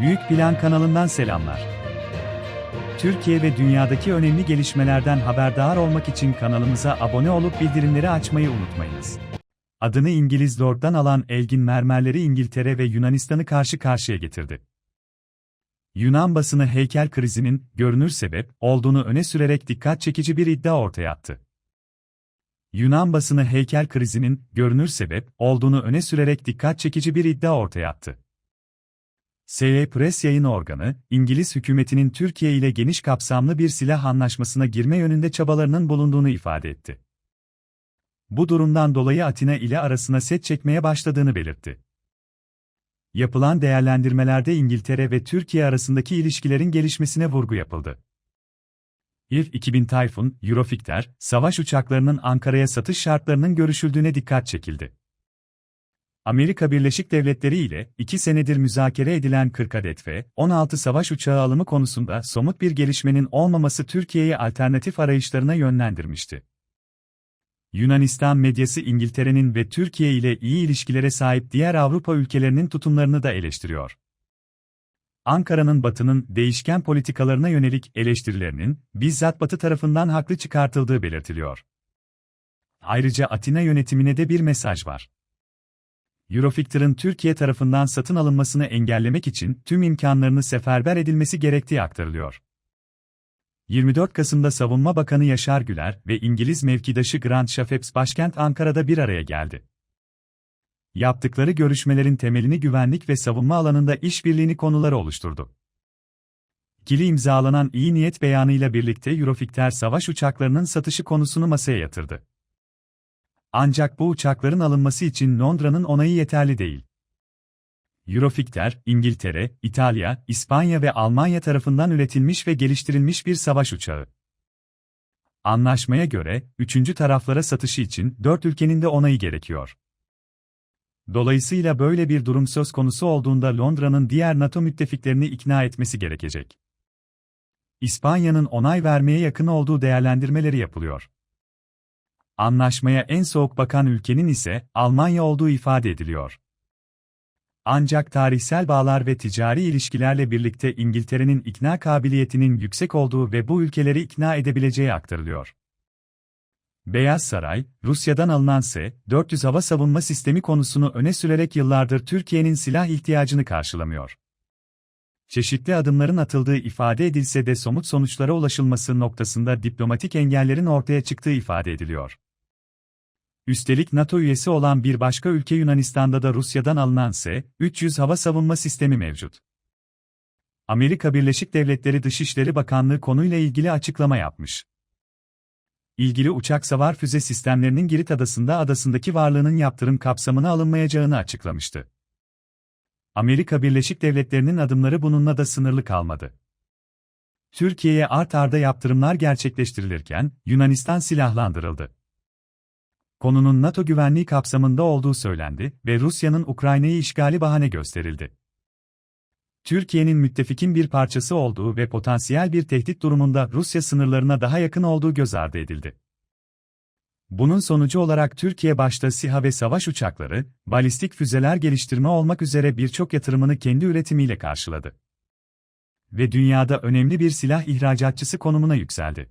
Büyük Plan kanalından selamlar. Türkiye ve dünyadaki önemli gelişmelerden haberdar olmak için kanalımıza abone olup bildirimleri açmayı unutmayınız. Adını İngiliz Lord'dan alan Elgin mermerleri İngiltere ve Yunanistan'ı karşı karşıya getirdi. Yunan basını heykel krizinin görünür sebep olduğunu öne sürerek dikkat çekici bir iddia ortaya attı. Yunan basını heykel krizinin görünür sebep olduğunu öne sürerek dikkat çekici bir iddia ortaya attı. SE Press yayın organı, İngiliz hükümetinin Türkiye ile geniş kapsamlı bir silah anlaşmasına girme yönünde çabalarının bulunduğunu ifade etti. Bu durumdan dolayı Atina ile arasına set çekmeye başladığını belirtti. Yapılan değerlendirmelerde İngiltere ve Türkiye arasındaki ilişkilerin gelişmesine vurgu yapıldı. İR-2000 Tayfun, Eurofighter, savaş uçaklarının Ankara'ya satış şartlarının görüşüldüğüne dikkat çekildi. Amerika Birleşik Devletleri ile 2 senedir müzakere edilen 40 adet F-16 savaş uçağı alımı konusunda somut bir gelişmenin olmaması Türkiye'yi alternatif arayışlarına yönlendirmişti. Yunanistan medyası İngiltere'nin ve Türkiye ile iyi ilişkilere sahip diğer Avrupa ülkelerinin tutumlarını da eleştiriyor. Ankara'nın Batı'nın değişken politikalarına yönelik eleştirilerinin bizzat Batı tarafından haklı çıkartıldığı belirtiliyor. Ayrıca Atina yönetimine de bir mesaj var. Eurofighter'ın Türkiye tarafından satın alınmasını engellemek için tüm imkanlarını seferber edilmesi gerektiği aktarılıyor. 24 Kasım'da Savunma Bakanı Yaşar Güler ve İngiliz mevkidaşı Grant Shapps başkent Ankara'da bir araya geldi. Yaptıkları görüşmelerin temelini güvenlik ve savunma alanında işbirliğini konuları oluşturdu. İkili imzalanan iyi niyet beyanıyla birlikte Eurofighter savaş uçaklarının satışı konusunu masaya yatırdı. Ancak bu uçakların alınması için Londra'nın onayı yeterli değil. Eurofighter, İngiltere, İtalya, İspanya ve Almanya tarafından üretilmiş ve geliştirilmiş bir savaş uçağı. Anlaşmaya göre, üçüncü taraflara satışı için dört ülkenin de onayı gerekiyor. Dolayısıyla böyle bir durum söz konusu olduğunda Londra'nın diğer NATO müttefiklerini ikna etmesi gerekecek. İspanya'nın onay vermeye yakın olduğu değerlendirmeleri yapılıyor. Anlaşmaya en soğuk bakan ülkenin ise Almanya olduğu ifade ediliyor. Ancak tarihsel bağlar ve ticari ilişkilerle birlikte İngiltere'nin ikna kabiliyetinin yüksek olduğu ve bu ülkeleri ikna edebileceği aktarılıyor. Beyaz Saray, Rusya'dan alınan S-400 hava savunma sistemi konusunu öne sürerek yıllardır Türkiye'nin silah ihtiyacını karşılamıyor. Çeşitli adımların atıldığı ifade edilse de somut sonuçlara ulaşılması noktasında diplomatik engellerin ortaya çıktığı ifade ediliyor. Üstelik NATO üyesi olan bir başka ülke Yunanistan'da da Rusya'dan alınan S-300 hava savunma sistemi mevcut. Amerika Birleşik Devletleri Dışişleri Bakanlığı konuyla ilgili açıklama yapmış. İlgili uçak savar füze sistemlerinin Girit Adası'nda adasındaki varlığının yaptırım kapsamına alınmayacağını açıklamıştı. Amerika Birleşik Devletleri'nin adımları bununla da sınırlı kalmadı. Türkiye'ye art arda yaptırımlar gerçekleştirilirken Yunanistan silahlandırıldı konunun NATO güvenliği kapsamında olduğu söylendi ve Rusya'nın Ukrayna'yı işgali bahane gösterildi. Türkiye'nin müttefikin bir parçası olduğu ve potansiyel bir tehdit durumunda Rusya sınırlarına daha yakın olduğu göz ardı edildi. Bunun sonucu olarak Türkiye başta SİHA ve savaş uçakları, balistik füzeler geliştirme olmak üzere birçok yatırımını kendi üretimiyle karşıladı. Ve dünyada önemli bir silah ihracatçısı konumuna yükseldi.